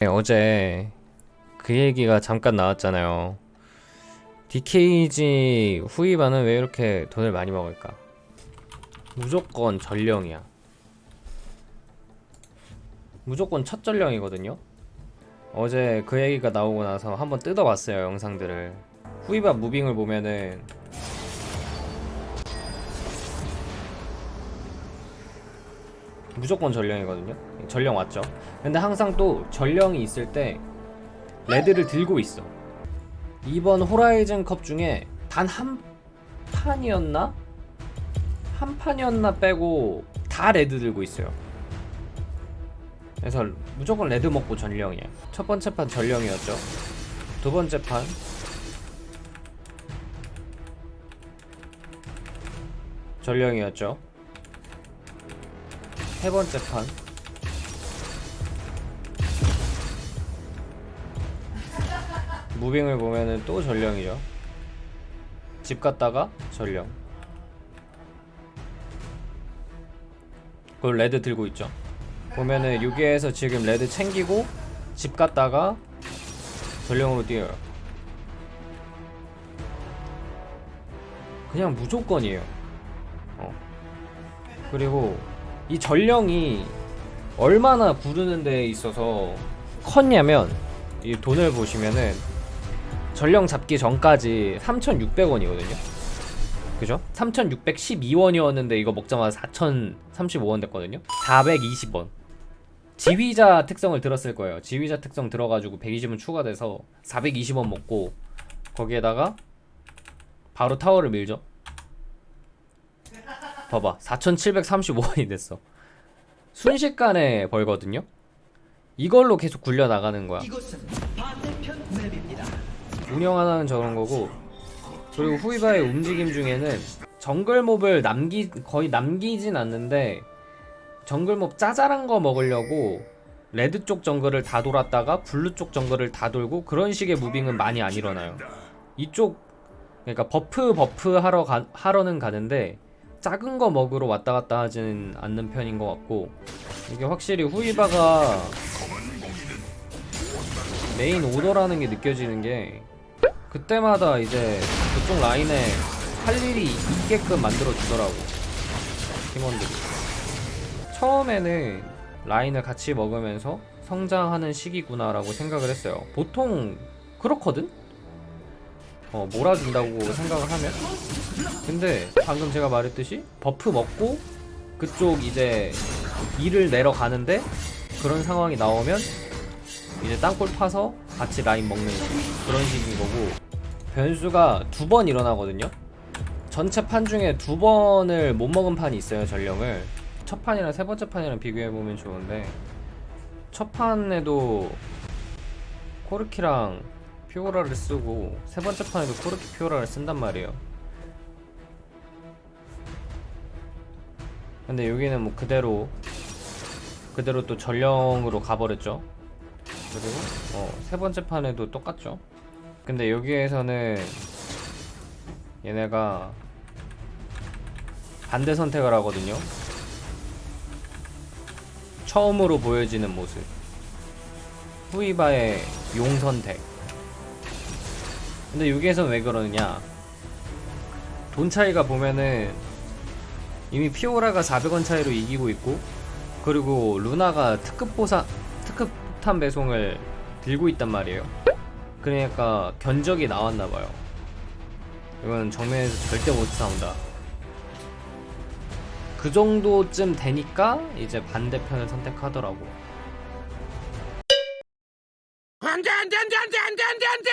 네, 어제 그 얘기가 잠깐 나왔잖아요. DKG 후이바는 왜 이렇게 돈을 많이 먹을까? 무조건 전령이야. 무조건 첫 전령이거든요. 어제 그 얘기가 나오고 나서 한번 뜯어봤어요 영상들을. 후이바 무빙을 보면은 무조건 전령이거든요. 전령 왔죠. 근데 항상 또 전령이 있을 때 레드를 들고 있어. 이번 호라이즌 컵 중에 단 한 판이었나? 한 판이었나 빼고 다 레드 들고 있어요. 그래서 무조건 레드 먹고 전령이야. 첫 번째 판 전령이었죠. 두 번째 판 전령이었죠. 세 번째 판 무빙을 보면은 또 전령이죠. 집 갔다가 전령. 그걸 레드 들고 있죠. 보면은 6회에서 지금 레드 챙기고 집 갔다가 전령으로 뛰어요. 그냥 무조건이에요. 어. 그리고 이 전령이 얼마나 구르는 데 있어서 컸냐면 이 돈을 보시면은 전령 잡기 전까지 3,600원이거든요. 그죠? 3,612원이었는데 이거 먹자마자 4,035원 됐거든요. 420원. 지휘자 특성을 들었을 거예요. 지휘자 특성 들어가지고 120원 추가돼서 420원 먹고 거기에다가 바로 타워를 밀죠. 봐봐 4,735원이 됐어 순식간에 벌거든요 이걸로 계속 굴려 나가는 거야. 운영하는 저런 거고 그리고 후이바의 움직임 중에는 정글몹을 남기 거의 남기진 않는데 정글몹 짜잘한 거 먹으려고 레드 쪽 정글을 다 돌았다가 블루 쪽 정글을 다 돌고 그런 식의 무빙은 많이 안 일어나요. 이쪽 그러니까 버프 버프 하러 가, 하러는 가는데 작은 거 먹으러 왔다 갔다 하지는 않는 편인 것 같고 이게 확실히 후이바가 메인 오더라는 게 느껴지는 게 그때마다 이제 그쪽 라인에 할 일이 있게끔 만들어 주더라고 팀원들이. 처음에는 라인을 같이 먹으면서 성장하는 시기구나라고 생각을 했어요. 보통 그렇거든 어 몰아준다고 생각을 하면. 근데 방금 제가 말했듯이 버프 먹고 그쪽 이제 일을 내러 가는데 그런 상황이 나오면 이제 땅굴 파서 같이 라인 먹는 식 그런 식인 거고. 변수가 두 번 일어나거든요. 전체 판 중에 두 번을 못 먹은 판이 있어요 전령을. 첫 판이랑 세 번째 판이랑 비교해 보면 좋은데. 첫 판에도 코르키랑 피오라를 쓰고 세 번째 판에도 코르키 피오라를 쓴단 말이에요 근데 여기는 뭐 그대로 그대로 또 전령으로 가버렸죠 그리고 어, 세 번째 판에도 똑같죠. 근데 여기에서는 얘네가 반대 선택을 하거든요. 처음으로 보여지는 모습. 후이바의 용 선택. 근데 여기에서는 왜 그러느냐? 돈 차이가 보면은 이미 피오라가 400원 차이로 이기고 있고 그리고 루나가 특급 보상 특급탄 배송을 들고 있단 말이에요. 그러니까 견적이 나왔나봐요. 이건 정면에서 절대 못 싸운다. 그 정도쯤 되니까 이제 반대편을 선택하더라고. 안돼 안돼 안돼 안돼 안돼 안돼